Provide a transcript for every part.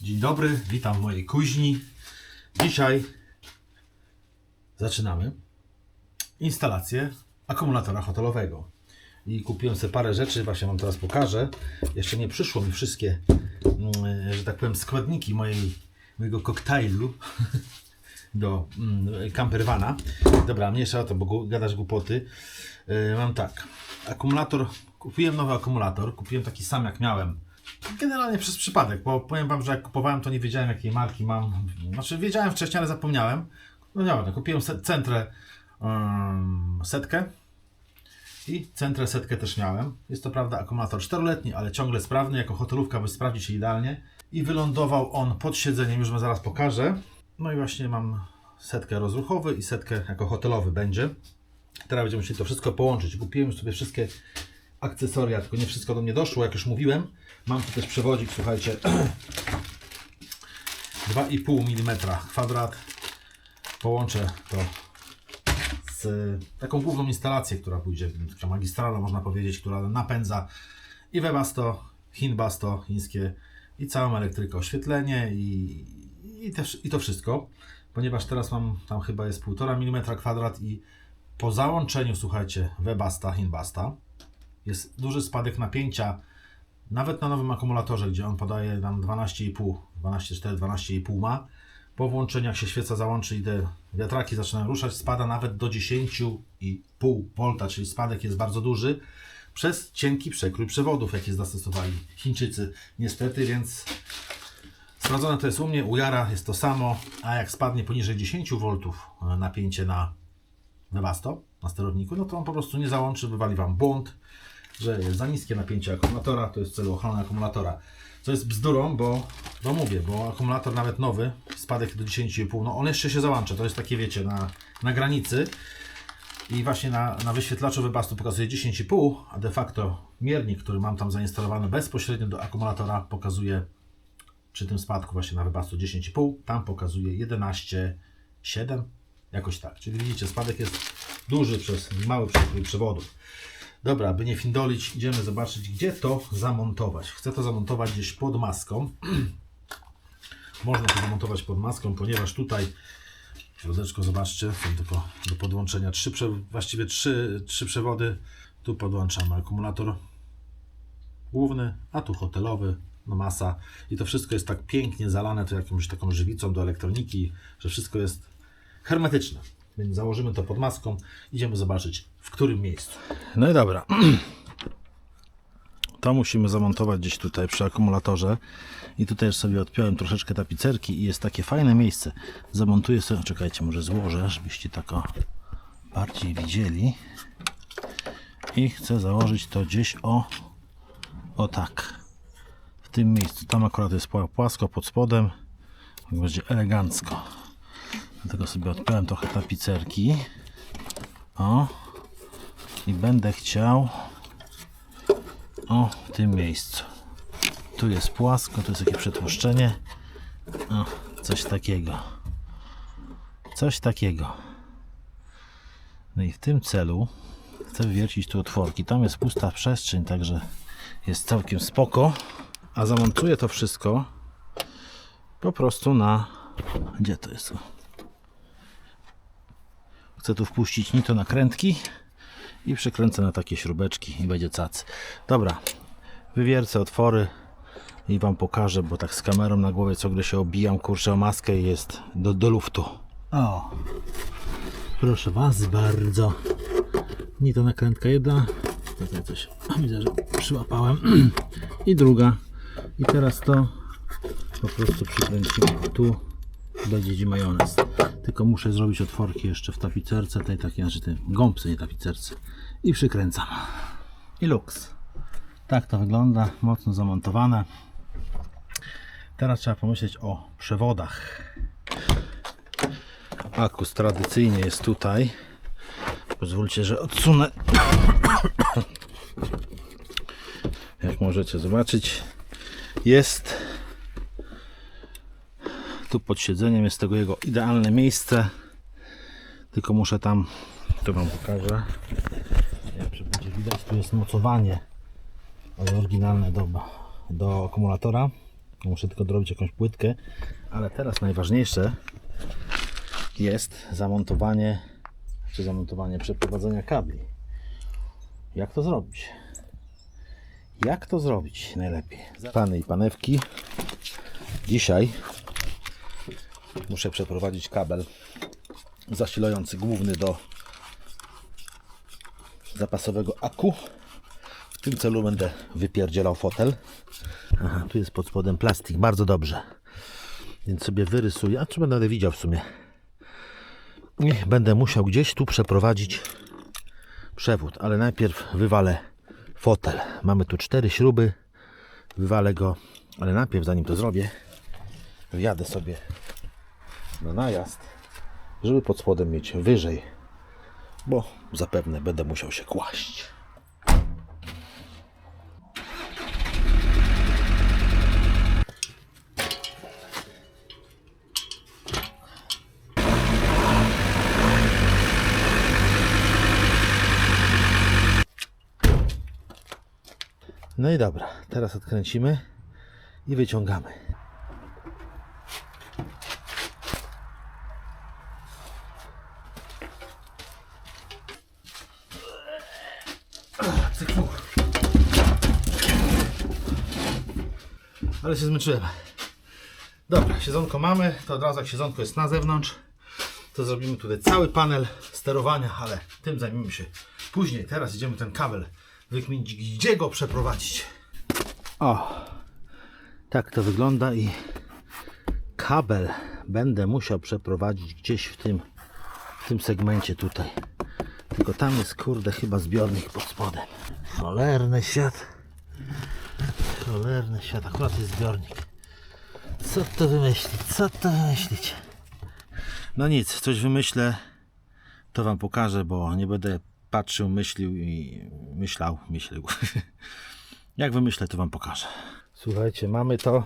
Dzień dobry, witam mojej kuźni. Dzisiaj zaczynamy instalację akumulatora hotelowego. I kupiłem sobie parę rzeczy, właśnie Wam teraz pokażę. Jeszcze nie przyszło mi wszystkie, mm, że tak powiem, składniki mojej, mojego koktajlu do mm, campervana. Dobra, mniejsza o to, bo gadasz głupoty. Yy, mam tak, akumulator, kupiłem nowy akumulator, kupiłem taki sam jak miałem. Generalnie przez przypadek, bo powiem Wam, że jak kupowałem to nie wiedziałem jakiej marki mam. Znaczy wiedziałem wcześniej, ale zapomniałem. No nie, kupiłem se- centrę ym, setkę i centrę setkę też miałem. Jest to prawda akumulator 4-letni, ale ciągle sprawny, jako hotelówka, by sprawdzić się idealnie. I wylądował on pod siedzeniem, już Wam zaraz pokażę. No i właśnie mam setkę rozruchowy i setkę jako hotelowy będzie. Teraz będziemy musieli to wszystko połączyć. Kupiłem sobie wszystkie akcesoria, tylko nie wszystko do mnie doszło, jak już mówiłem. Mam tu też przewodzik, słuchajcie, 2,5 mm kwadrat. Połączę to z taką główną instalację, która pójdzie, taka magistrala można powiedzieć, która napędza i Webasto, Hinbasto chińskie i całą elektrykę, oświetlenie i, i, też, i to wszystko, ponieważ teraz mam, tam chyba jest 1,5 mm kwadrat i po załączeniu, słuchajcie, Webasta, Hinbasta jest duży spadek napięcia, nawet na nowym akumulatorze, gdzie on podaje nam 12,5, 12,4, 12,5 ma. Po włączeniu, jak się świeca załączy i te wiatraki zaczynają ruszać, spada nawet do 10,5 V, czyli spadek jest bardzo duży przez cienki przekrój przewodów, jakie zastosowali Chińczycy. Niestety, więc sprawdzone to jest u mnie, u Jara jest to samo, a jak spadnie poniżej 10 V e, napięcie na Webasto, na sterowniku, no to on po prostu nie załączy, wywali Wam błąd, że jest za niskie napięcie akumulatora, to jest w celu ochrony akumulatora. Co jest bzdurą, bo, bo mówię, bo akumulator nawet nowy, spadek do 10,5, no on jeszcze się załącza, to jest takie wiecie, na, na granicy i właśnie na, na wyświetlaczu Webastu pokazuje 10,5, a de facto miernik, który mam tam zainstalowany bezpośrednio do akumulatora pokazuje przy tym spadku właśnie na Webastu 10,5, tam pokazuje 11,7, jakoś tak. Czyli widzicie, spadek jest duży przez mały przekrój. Dobra, by nie findolić, idziemy zobaczyć, gdzie to zamontować. Chcę to zamontować gdzieś pod maską. Można to zamontować pod maską, ponieważ tutaj środeczko, zobaczcie, są tylko do podłączenia trzy, właściwie trzy, trzy przewody. Tu podłączamy akumulator główny, a tu hotelowy, no masa. I to wszystko jest tak pięknie zalane tu jakąś taką żywicą do elektroniki, że wszystko jest hermetyczne. Więc założymy to pod maską. Idziemy zobaczyć, w którym miejscu. No i dobra. To musimy zamontować gdzieś tutaj przy akumulatorze. I tutaj już sobie odpiąłem troszeczkę tapicerki i jest takie fajne miejsce. Zamontuję sobie, czekajcie, może złożę, żebyście tak o bardziej widzieli. I chcę założyć to gdzieś o, o tak. W tym miejscu. Tam akurat jest pła- płasko pod spodem. Tak Będzie elegancko. Dlatego sobie odpiąłem trochę tapicerki. O. I będę chciał o w tym miejscu. Tu jest płasko, tu jest jakieś przetłuszczenie. O, coś takiego. Coś takiego. No i w tym celu chcę wywiercić tu otworki. Tam jest pusta przestrzeń, także jest całkiem spoko. A zamontuję to wszystko po prostu na... Gdzie to jest? Chcę tu wpuścić nito nakrętki i przykręcę na takie śrubeczki i będzie cac. Dobra, wywiercę otwory i Wam pokażę, bo tak z kamerą na głowie ciągle się obijam, kurczę o maskę jest do, do luftu. O, proszę Was bardzo. Nie to nakrętka jedna, tutaj coś widzę, że przyłapałem i druga. I teraz to po prostu przykręcimy tu będzie gdzie majonez. Tylko muszę zrobić otworki jeszcze w tapicerce, tej takiej, znaczy tej gąbce, nie tapicerce. I przykręcam. I luks. Tak to wygląda, mocno zamontowane. Teraz trzeba pomyśleć o przewodach. Akus tradycyjnie jest tutaj. Pozwólcie, że odsunę. Jak możecie zobaczyć, jest tu pod siedzeniem jest tego jego idealne miejsce. Tylko muszę tam, to wam pokażę. Nie będzie widać, tu jest mocowanie oryginalne do, do akumulatora. Muszę tylko dorobić jakąś płytkę, ale teraz najważniejsze jest zamontowanie, czy zamontowanie przeprowadzenia kabli. Jak to zrobić? Jak to zrobić najlepiej? Pany i panewki, dzisiaj muszę przeprowadzić kabel zasilający główny do zapasowego aku. W tym celu będę wypierdzielał fotel. Aha, tu jest pod spodem plastik, bardzo dobrze. Więc sobie wyrysuję, a czy będę widział w sumie. Będę musiał gdzieś tu przeprowadzić przewód, ale najpierw wywalę fotel. Mamy tu cztery śruby, wywalę go, ale najpierw zanim to zrobię, wjadę sobie na najazd, żeby pod spodem mieć wyżej, bo zapewne będę musiał się kłaść. No i dobra, teraz odkręcimy i wyciągamy. Ale się zmęczyłem. Dobra, siedzonko mamy, to od razu jak siedzonko jest na zewnątrz, to zrobimy tutaj cały panel sterowania, ale tym zajmiemy się później. Teraz idziemy ten kabel wykminić, gdzie go przeprowadzić. O, tak to wygląda i kabel będę musiał przeprowadzić gdzieś w tym, w tym segmencie tutaj. Tylko tam jest kurde chyba zbiornik pod spodem. Cholerny świat. Cholerny świat, akurat jest zbiornik. Co to wymyślić? Co to wymyślić? No nic, coś wymyślę, to wam pokażę, bo nie będę patrzył, myślił i myślał, myślił. Jak wymyślę, to wam pokażę. Słuchajcie, mamy to.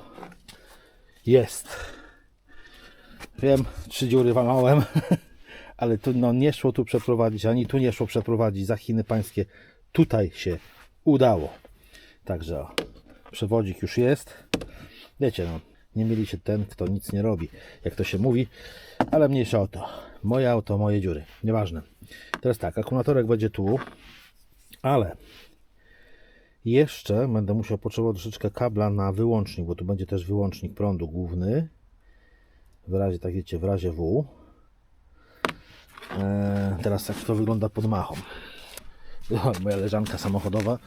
Jest. Wiem, trzy dziury walałem, ale tu no, nie szło tu przeprowadzić, ani tu nie szło przeprowadzić za Chiny pańskie. Tutaj się udało. Także o, przewodzik już jest. Wiecie, no, nie mieli się ten, kto nic nie robi, jak to się mówi, ale mniejsza o to. Moje auto, moje dziury, nieważne. Teraz tak, akumulatorek będzie tu, ale jeszcze będę musiał potrzebować troszeczkę kabla na wyłącznik, bo tu będzie też wyłącznik prądu główny. W razie, tak wiecie, w razie W. Eee, teraz jak to wygląda pod machą. Moja leżanka samochodowa.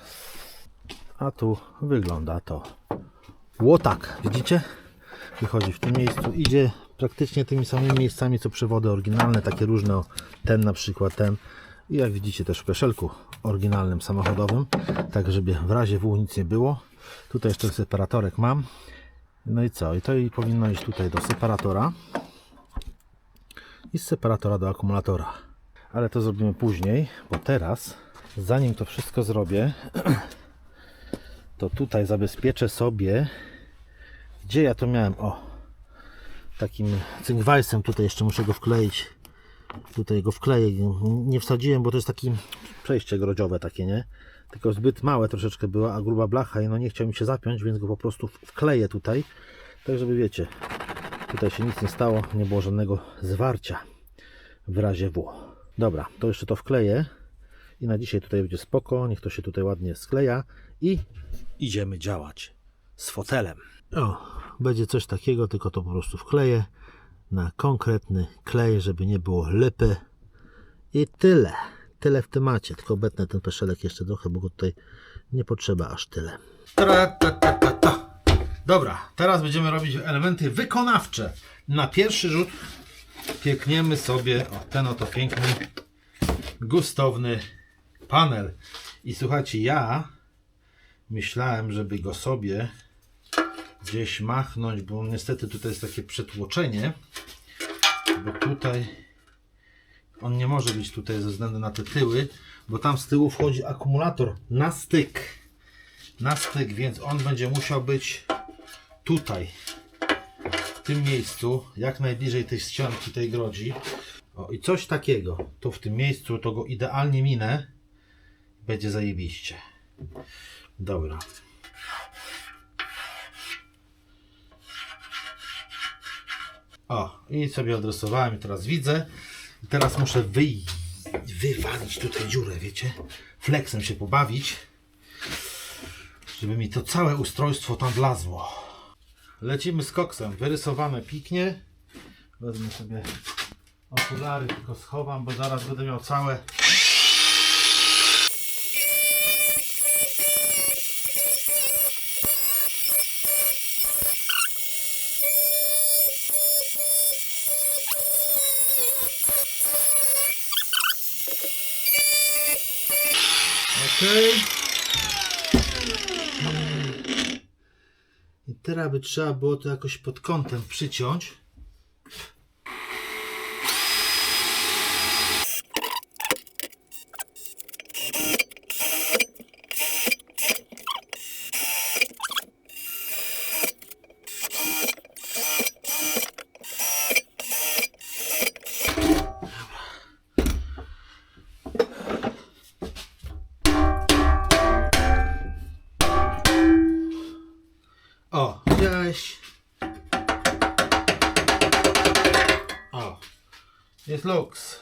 A tu wygląda to łotak, widzicie? Wychodzi w tym miejscu, idzie praktycznie tymi samymi miejscami co przewody oryginalne, takie różne, ten na przykład, ten i jak widzicie też w peszelku oryginalnym samochodowym, tak żeby w razie W nic nie było. Tutaj jeszcze separatorek mam. No i co? I to i powinno iść tutaj do separatora i z separatora do akumulatora. Ale to zrobimy później, bo teraz, zanim to wszystko zrobię, to tutaj zabezpieczę sobie, gdzie ja to miałem, o, takim cynkwajsem, tutaj jeszcze muszę go wkleić, tutaj go wkleję, nie wsadziłem, bo to jest takie przejście grodziowe takie, nie? Tylko zbyt małe troszeczkę była, a gruba blacha i no nie chciał mi się zapiąć, więc go po prostu wkleję tutaj, tak żeby wiecie, tutaj się nic nie stało, nie było żadnego zwarcia w razie W. Dobra, to jeszcze to wkleję i na dzisiaj tutaj będzie spoko, niech to się tutaj ładnie skleja i idziemy działać z fotelem. O, będzie coś takiego, tylko to po prostu wkleję na konkretny klej, żeby nie było lypy i tyle. Tyle w temacie, tylko obetnę ten peszelek jeszcze trochę, bo go tutaj nie potrzeba aż tyle. Tra, ta, ta, ta, ta. Dobra, teraz będziemy robić elementy wykonawcze. Na pierwszy rzut piekniemy sobie o, ten oto piękny, gustowny panel. I słuchajcie, ja myślałem, żeby go sobie gdzieś machnąć, bo niestety tutaj jest takie przetłoczenie, bo tutaj on nie może być tutaj ze względu na te tyły, bo tam z tyłu wchodzi akumulator na styk. Na styk, więc on będzie musiał być tutaj, w tym miejscu, jak najbliżej tej ścianki, tej grodzi. O, i coś takiego, tu w tym miejscu, to go idealnie minę. Będzie zajebiście. Dobra. O, i sobie odrysowałem teraz widzę. Teraz muszę wy... wywalić tutaj dziurę, wiecie? Flexem się pobawić, żeby mi to całe ustrojstwo tam wlazło. Lecimy z koksem. Wyrysowane piknie. Wezmę sobie okulary, tylko schowam, bo zaraz będę miał całe I teraz by trzeba było to jakoś pod kątem przyciąć. Jest luks.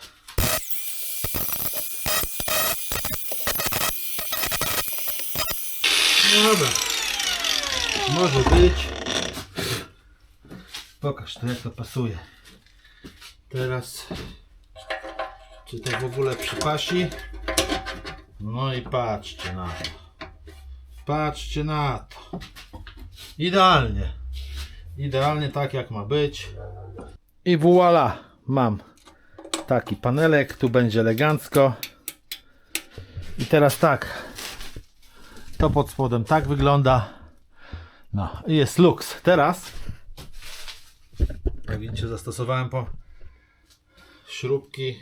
No dobra. Może być. Pokaż to jak to pasuje. Teraz czy to w ogóle przypasi? No i patrzcie na to. Patrzcie na to. Idealnie. Idealnie tak jak ma być. I voila, mam taki panelek, tu będzie elegancko. I teraz tak. To pod spodem tak wygląda. No jest luks. Teraz jak widzicie zastosowałem po śrubki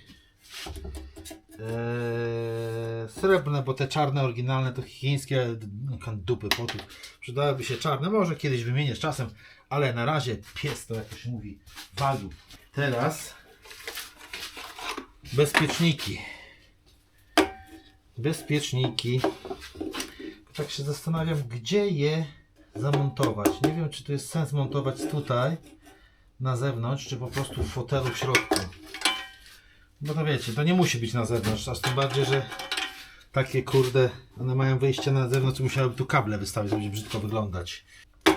Eee, srebrne, bo te czarne, oryginalne to chińskie d- dupy potów. Przydałyby się czarne, może kiedyś wymienię z czasem, ale na razie pies to jak to się mówi walił. Teraz bezpieczniki. Bezpieczniki. Tak się zastanawiam, gdzie je zamontować. Nie wiem, czy to jest sens montować tutaj na zewnątrz, czy po prostu w fotelu w środku. Bo to wiecie, to nie musi być na zewnątrz, aż tym bardziej, że takie kurde, one mają wyjście na zewnątrz, musiałyby tu kable wystawić, żeby brzydko wyglądać.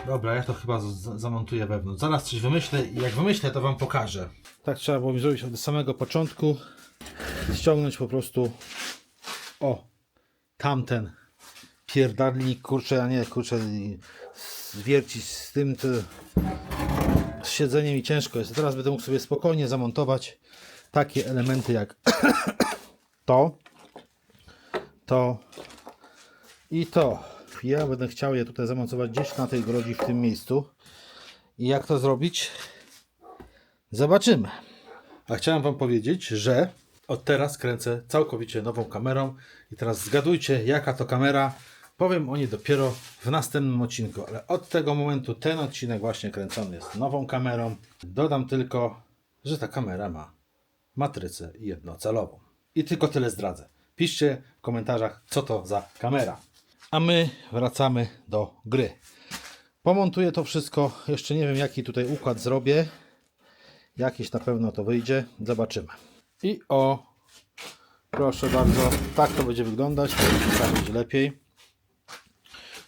Dobra, ja to chyba zamontuję wewnątrz. Zaraz coś wymyślę i jak wymyślę, to Wam pokażę. Tak trzeba było zrobić od samego początku. Ściągnąć po prostu o, tamten pierdalnik, kurczę, a nie, kurczę, zwiercić z tym, z siedzeniem i ciężko jest. Teraz będę mógł sobie spokojnie zamontować takie elementy jak to, to i to. Ja będę chciał je tutaj zamontować gdzieś na tej grodzi w tym miejscu. I jak to zrobić? Zobaczymy. A chciałem Wam powiedzieć, że od teraz kręcę całkowicie nową kamerą. I teraz zgadujcie, jaka to kamera. Powiem o niej dopiero w następnym odcinku, ale od tego momentu ten odcinek właśnie kręcony jest nową kamerą. Dodam tylko, że ta kamera ma matrycę jednocelową. I tylko tyle zdradzę. Piszcie w komentarzach, co to za kamera. A my wracamy do gry. Pomontuję to wszystko. Jeszcze nie wiem, jaki tutaj układ zrobię. Jakiś na pewno to wyjdzie. Zobaczymy. I o, proszę bardzo, tak to będzie wyglądać. Tak będzie lepiej.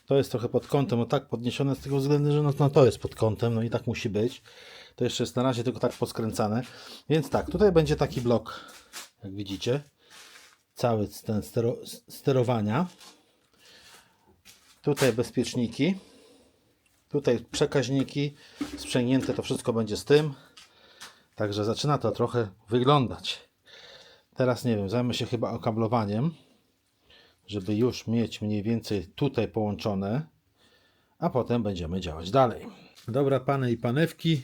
To jest trochę pod kątem, o tak podniesione z tego względu, że no, no to jest pod kątem, no i tak musi być. To jeszcze jest na razie tylko tak poskręcane. Więc tak, tutaj będzie taki blok, jak widzicie, cały ten stero, sterowania. Tutaj bezpieczniki. Tutaj przekaźniki sprzęgnięte, to wszystko będzie z tym. Także zaczyna to trochę wyglądać. Teraz nie wiem, zajmę się chyba okablowaniem, żeby już mieć mniej więcej tutaj połączone, a potem będziemy działać dalej. Dobra, pany i panewki,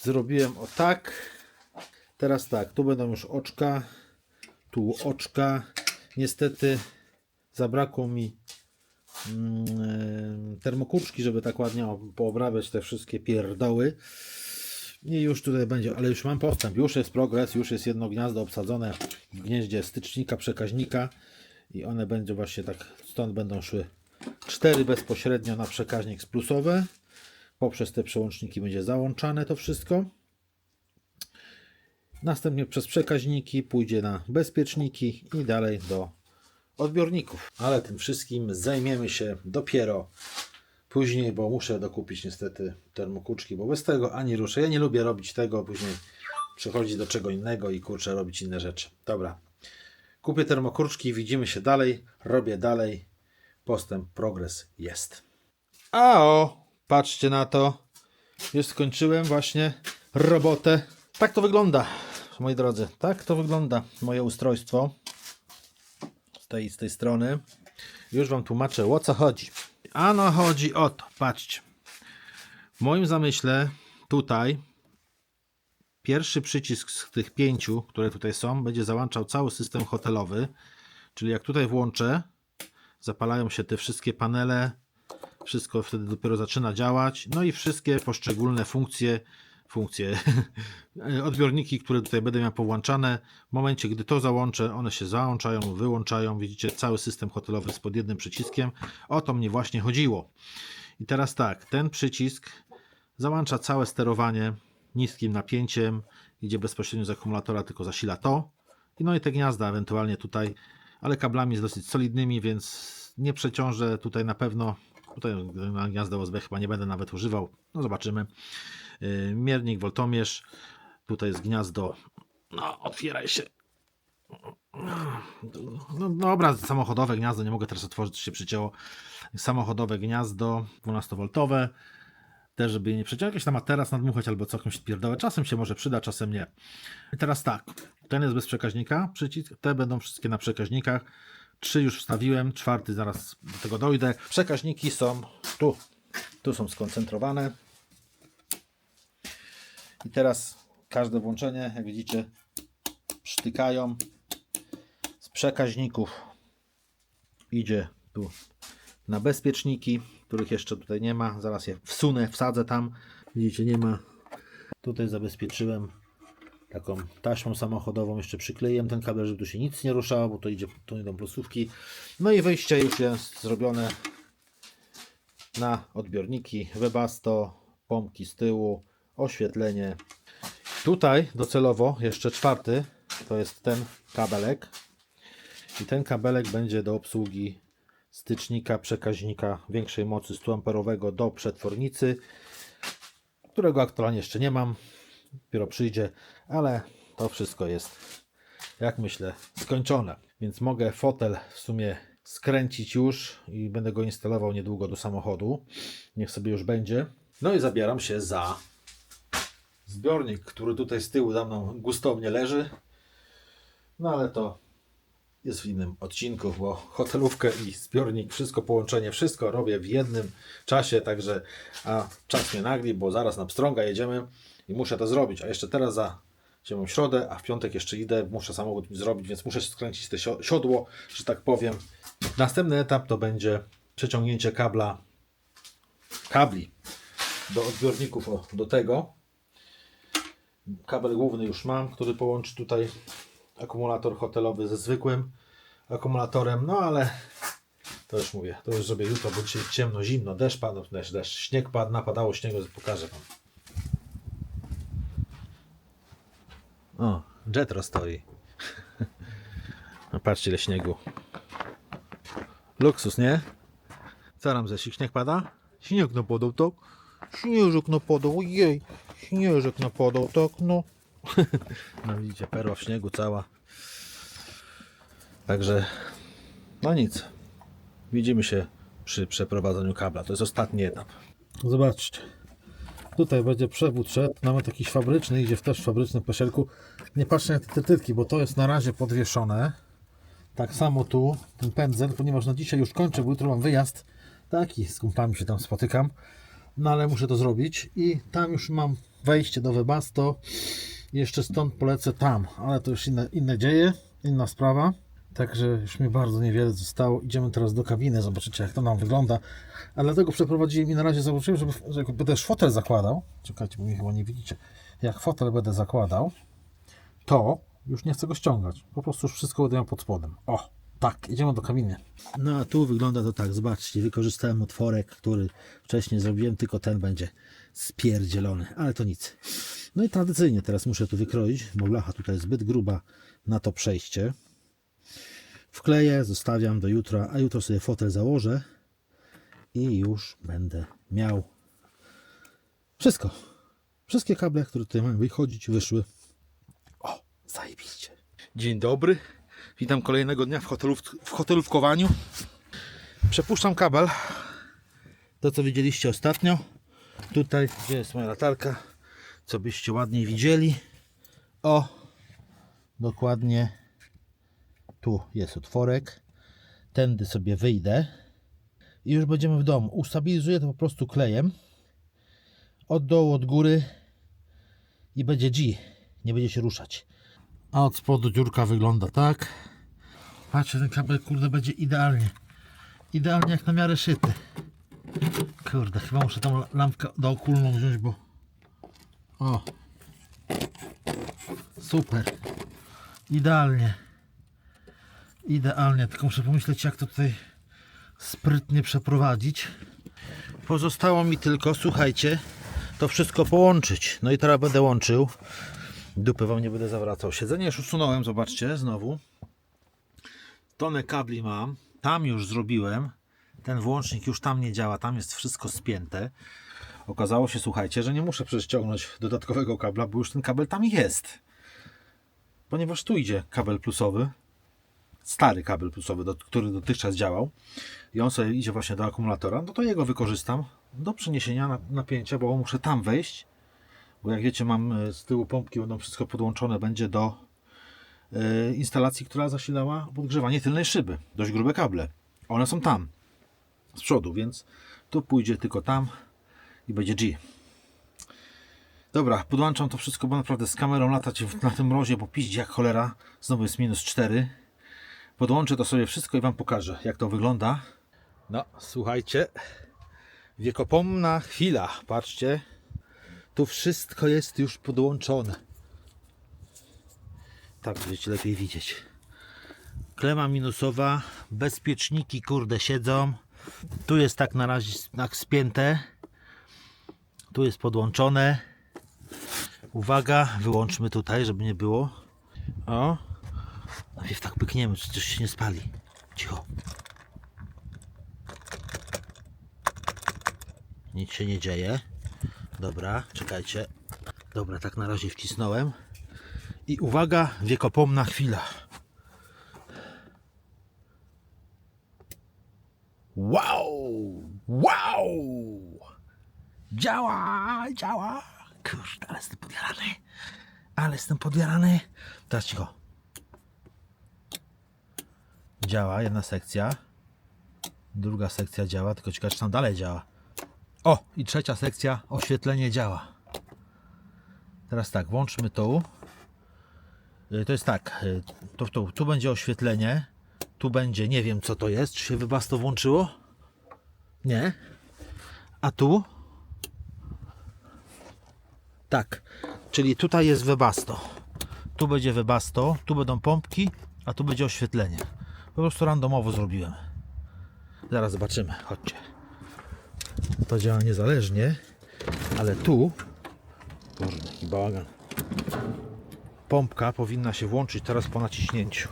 zrobiłem o tak. Teraz tak, tu będą już oczka, tu oczka. Niestety zabrakło mi mm, termokurczki, żeby tak ładnie poobrabiać te wszystkie pierdoły. I już tutaj będzie, ale już mam postęp, już jest progres, już jest jedno gniazdo obsadzone w gnieździe stycznika, przekaźnika i one będzie właśnie tak, stąd będą szły cztery bezpośrednio na przekaźnik splusowe. Poprzez te przełączniki będzie załączane to wszystko. Następnie przez przekaźniki pójdzie na bezpieczniki i dalej do odbiorników. Ale tym wszystkim zajmiemy się dopiero później, bo muszę dokupić niestety termokuczki, bo bez tego ani ruszę. Ja nie lubię robić tego, później przechodzić do czego innego i kurczę robić inne rzeczy. Dobra. Kupię termokurczki, widzimy się dalej, robię dalej. Postęp, progres jest. A o, patrzcie na to. Już skończyłem właśnie robotę. Tak to wygląda, moi drodzy. Tak to wygląda moje ustrojstwo. Z tej, z tej strony. Już Wam tłumaczę o co chodzi. Ano chodzi o to, patrzcie. W moim zamyśle tutaj pierwszy przycisk z tych pięciu, które tutaj są, będzie załączał cały system hotelowy. Czyli jak tutaj włączę, zapalają się te wszystkie panele, wszystko wtedy dopiero zaczyna działać. No i wszystkie poszczególne funkcje, funkcje, odbiorniki, które tutaj będę miał powłączane. W momencie, gdy to załączę, one się załączają, wyłączają. Widzicie, cały system hotelowy jest pod jednym przyciskiem. O to mnie właśnie chodziło. I teraz tak, ten przycisk załącza całe sterowanie niskim napięciem, idzie bezpośrednio z akumulatora, tylko zasila to. I no i te gniazda ewentualnie tutaj, ale kablami z dosyć solidnymi, więc nie przeciążę tutaj na pewno. Tutaj na gniazdo USB chyba nie będę nawet używał. No zobaczymy. Yy, Miernik, woltomierz. Tutaj jest gniazdo. No, otwieraj się. No dobra, samochodowe gniazdo, nie mogę teraz otworzyć, się przycięło. Samochodowe gniazdo 12V. Też, żeby nie przeciąć, jakiś tam materac nadmuchać albo co jakąś pierdołę. Czasem się może przyda, czasem nie. I teraz tak, ten jest bez przekaźnika, przycisk, te będą wszystkie na przekaźnikach. Trzy już wstawiłem, czwarty zaraz do tego dojdę. Przekaźniki są tu, tu są skoncentrowane. I teraz każde włączenie, jak widzicie, sztykają z przekaźników. Idzie tu na bezpieczniki, których jeszcze tutaj nie ma. Zaraz je wsunę, wsadzę tam. Widzicie, nie ma. Tutaj zabezpieczyłem taką taśmą samochodową. Jeszcze przykleiłem ten kabel, żeby tu się nic nie ruszało, bo to idzie, tu idą plusówki. No i wyjście już jest zrobione na odbiorniki Webasto, pompki z tyłu, oświetlenie. Tutaj docelowo jeszcze czwarty to jest ten kabelek. I ten kabelek będzie do obsługi stycznika przekaźnika większej mocy 100 amperowego do przetwornicy, którego aktualnie jeszcze nie mam. Dopiero przyjdzie, ale to wszystko jest, jak myślę, skończone. Więc mogę fotel w sumie skręcić już i będę go instalował niedługo do samochodu. Niech sobie już będzie. No i zabieram się za zbiornik, który tutaj z tyłu za mną gustownie leży. No ale to jest w innym odcinku, bo hotelówkę i zbiornik, wszystko połączenie, wszystko robię w jednym czasie, także a czas mnie nagli, bo zaraz na Pstrąga jedziemy i muszę to zrobić, a jeszcze teraz za mam środę, a w piątek jeszcze idę, muszę samochód zrobić, więc muszę skręcić te sio- siodło, że tak powiem. Następny etap to będzie przeciągnięcie kabla, kabli do odbiorników do tego. Kabel główny już mam, który połączy tutaj akumulator hotelowy ze zwykłym akumulatorem, no ale to już mówię, to już zrobię jutro, bo dzisiaj ciemno, zimno, deszcz padł, deszcz, deszcz, śnieg padł, napadało śniegu, pokażę Wam. O, jetro stoi. No patrzcie ile śniegu. Luksus, nie? Co Ramzesik, śnieg pada? Śnieg napadał, tak? Śnieżek napadał, ojej. Śnieżek napadał, tak, no. No widzicie, perła w śniegu cała. Także, no nic. Widzimy się przy przeprowadzeniu kabla. To jest ostatni etap. Zobaczcie. Tutaj będzie przewód szedł, nawet jakiś fabryczny, idzie w też fabrycznym pasielku. Nie patrzcie na te tytylki, bo to jest na razie podwieszone. Tak samo tu, ten pędzel, ponieważ na dzisiaj już kończę, bo jutro mam wyjazd. Taki, z kumplami się tam spotykam. No ale muszę to zrobić i tam już mam wejście do Webasto. Jeszcze stąd polecę tam, ale to już inne, inne dzieje, inna sprawa. Także już mi bardzo niewiele zostało. Idziemy teraz do kabiny, zobaczycie jak to nam wygląda. A dlatego przeprowadziłem i na razie zobaczyłem, żeby, że będę też fotel zakładał. Czekajcie, bo mnie chyba nie widzicie. Jak fotel będę zakładał, to już nie chcę go ściągać. Po prostu już wszystko będę pod spodem. O, Tak, idziemy do kabiny. No a tu wygląda to tak, zobaczcie, wykorzystałem otworek, który wcześniej zrobiłem, tylko ten będzie spierdzielony, ale to nic. No i tradycyjnie teraz muszę tu wykroić, bo blacha tutaj jest zbyt gruba na to przejście. Wkleję, zostawiam do jutra, a jutro sobie fotel założę i już będę miał wszystko. Wszystkie kable, które tutaj mają wychodzić, wyszły. O, zajebiście. Dzień dobry. Witam kolejnego dnia w, hotelu, w hotelówkowaniu. Przepuszczam kabel. To, co widzieliście ostatnio. Tutaj, gdzie jest moja latarka, co byście ładniej widzieli. O, dokładnie tu jest otworek. Tędy sobie wyjdę. I już będziemy w domu. Ustabilizuję to po prostu klejem. Od dołu, od góry. I będzie G. Nie będzie się ruszać. A od spodu dziurka wygląda tak. Patrzcie, ten kabel kurde będzie idealnie. Idealnie jak na miarę szyty. Kurde, chyba muszę tą lampkę dookulną wziąć, bo... O! Super. Idealnie. Idealnie, tylko muszę pomyśleć jak to tutaj sprytnie przeprowadzić. Pozostało mi tylko, słuchajcie, to wszystko połączyć. No i teraz będę łączył. Dupy wam nie będę zawracał. Siedzenie już usunąłem, zobaczcie, znowu. Tonę kabli mam. Tam już zrobiłem. Ten włącznik już tam nie działa, tam jest wszystko spięte. Okazało się, słuchajcie, że nie muszę przecież dodatkowego kabla, bo już ten kabel tam jest. Ponieważ tu idzie kabel plusowy, stary kabel plusowy, do, który dotychczas działał i on sobie idzie właśnie do akumulatora, no to jego wykorzystam do przeniesienia na- napięcia, bo muszę tam wejść, bo jak wiecie mam e, z tyłu pompki, będą wszystko podłączone będzie do e, instalacji, która zasilała podgrzewanie tylnej szyby. Dość grube kable. One są tam, z przodu, więc tu pójdzie tylko tam i będzie G. Dobra, podłączam to wszystko, bo naprawdę z kamerą latać na tym mrozie, bo piździ jak cholera. Znowu jest minus 4. Podłączę to sobie wszystko i Wam pokażę, jak to wygląda. No, słuchajcie. Wiekopomna chwila. Patrzcie. Tu wszystko jest już podłączone. Tak będziecie lepiej widzieć. Klema minusowa. Bezpieczniki, kurde, siedzą. Tu jest tak na razie tak spięte. Tu jest podłączone. Uwaga, wyłączmy tutaj, żeby nie było. O. Najpierw tak pykniemy, czy coś się nie spali. Cicho. Nic się nie dzieje. Dobra, czekajcie. Dobra, tak na razie wcisnąłem. I uwaga, wiekopomna chwila. Działa. Kurde, ale jestem podjarany. Ale jestem podjarany. Teraz cicho. Działa jedna sekcja. Druga sekcja działa, tylko ciekawe, czy tam dalej działa. O! I trzecia sekcja, oświetlenie działa. Teraz tak, włączmy tu. Y, To jest tak, y, tu, tu, tu będzie oświetlenie. Tu będzie, nie wiem co to jest. Czy się wybasto włączyło? Nie. A tu? Tak, czyli tutaj jest webasto. Tu będzie webasto, tu będą pompki, a tu będzie oświetlenie. Po prostu randomowo zrobiłem. Zaraz zobaczymy, chodźcie. To działa niezależnie, ale tu, kurde, jaki bałagan. Pompka powinna się włączyć teraz po naciśnięciu.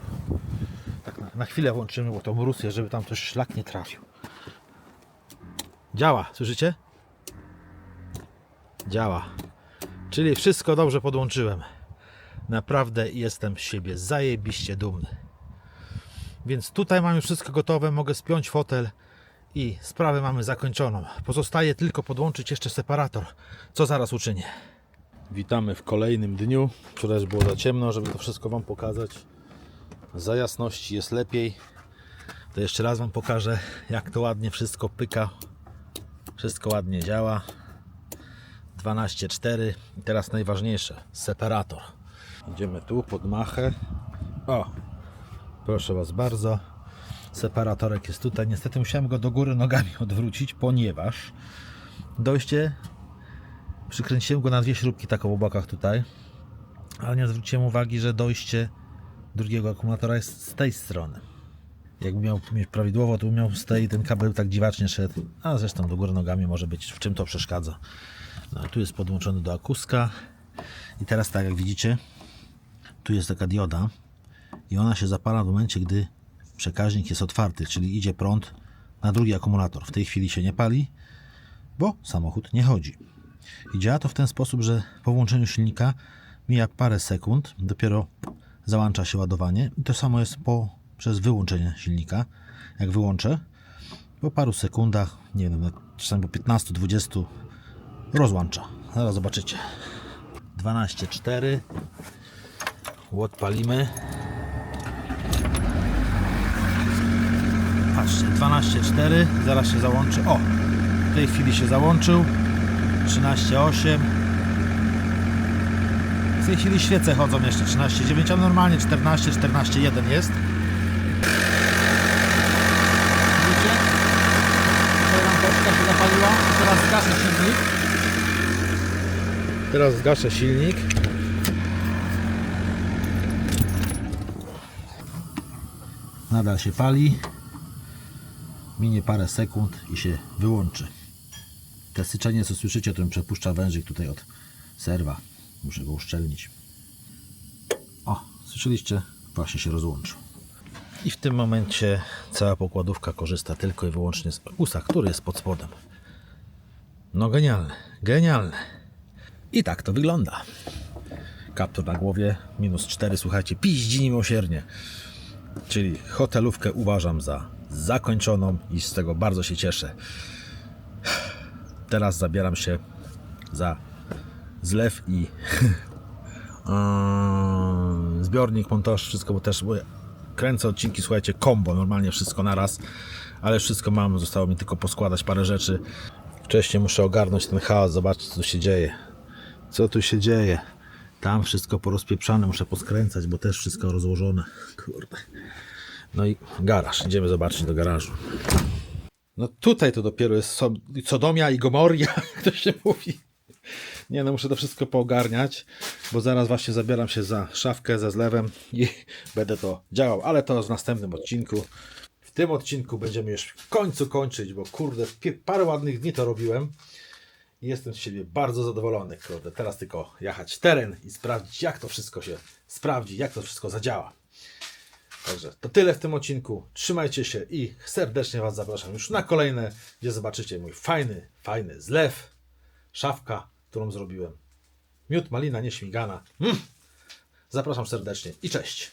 Tak na, na chwilę włączymy, bo to jest, żeby tam też szlak nie trafił. Działa, słyszycie? Działa. Czyli wszystko dobrze podłączyłem. Naprawdę jestem z siebie zajebiście dumny. Więc tutaj mam już wszystko gotowe, mogę spiąć fotel i sprawę mamy zakończoną. Pozostaje tylko podłączyć jeszcze separator, co zaraz uczynię. Witamy w kolejnym dniu. Wczoraj było za ciemno, żeby to wszystko Wam pokazać. Za jasności jest lepiej. To jeszcze raz Wam pokażę, jak to ładnie wszystko pyka. Wszystko ładnie działa. 12.4 i teraz najważniejsze separator. Idziemy tu pod machę. O proszę Was bardzo. Separatorek jest tutaj. Niestety musiałem go do góry nogami odwrócić ponieważ dojście przykręciłem go na dwie śrubki tak o bokach tutaj. Ale nie zwróciłem uwagi, że dojście drugiego akumulatora jest z tej strony Jakby miał mieć prawidłowo, to by miał tej ten kabel tak dziwacznie szedł. A zresztą do góry nogami może być, w czym to przeszkadza. No, tu jest podłączony do akuska. I teraz tak jak widzicie, tu jest taka dioda i ona się zapala w momencie, gdy przekaźnik jest otwarty, czyli idzie prąd na drugi akumulator. W tej chwili się nie pali, bo samochód nie chodzi. I działa to w ten sposób, że po włączeniu silnika mija parę sekund, dopiero załącza się ładowanie. I to samo jest po, przez wyłączenie silnika. Jak wyłączę, po paru sekundach, nie wiem, czasami po 15-20 rozłącza. Zaraz zobaczycie. 12.4 Odpalimy. Patrzcie, 12.4 Zaraz się załączy. O! W tej chwili się załączył. 13.8 W tej chwili świece chodzą jeszcze 13.9, ale normalnie 14, 14.1 jest. Widzicie? Tutaj lampeczka się zapaliła. Teraz zgaszę Teraz zgaszę silnik. Nadal się pali. Minie parę sekund i się wyłączy. Te syczenie, co słyszycie, to mi przepuszcza wężyk tutaj od serwa. Muszę go uszczelnić. O, słyszeliście? Właśnie się rozłączył. I w tym momencie cała pokładówka korzysta tylko i wyłącznie z akusa, który jest pod spodem. No genialne, genialne. I tak to wygląda. Kaptur na głowie, minus 4, słuchajcie, piździ niemiłosiernie. Czyli hotelówkę uważam za zakończoną i z tego bardzo się cieszę. Teraz zabieram się za zlew i zbiornik, montaż, wszystko, bo też bo kręcę odcinki, słuchajcie, kombo, normalnie wszystko naraz, ale wszystko mam, zostało mi tylko poskładać parę rzeczy. Wcześniej muszę ogarnąć ten chaos, zobaczyć co tu się dzieje. Co tu się dzieje? Tam wszystko porozpieprzane, muszę poskręcać, bo też wszystko rozłożone. Kurde. No i garaż, idziemy zobaczyć do garażu. No tutaj to dopiero jest so- Sodomia i Gomoria, jak to się mówi. Nie no, muszę to wszystko poogarniać, bo zaraz właśnie zabieram się za szafkę ze zlewem i będę to działał, ale to w następnym odcinku. Tym odcinku będziemy już w końcu kończyć, bo kurde, parę ładnych dni to robiłem i jestem z siebie bardzo zadowolony. Kurde, teraz tylko jechać teren i sprawdzić, jak to wszystko się sprawdzi, jak to wszystko zadziała. Także to tyle w tym odcinku. Trzymajcie się i serdecznie Was zapraszam już na kolejne, gdzie zobaczycie mój fajny, fajny zlew, szafka, którą zrobiłem. Miód, malina, nieśmigana. Mm. Zapraszam serdecznie i cześć.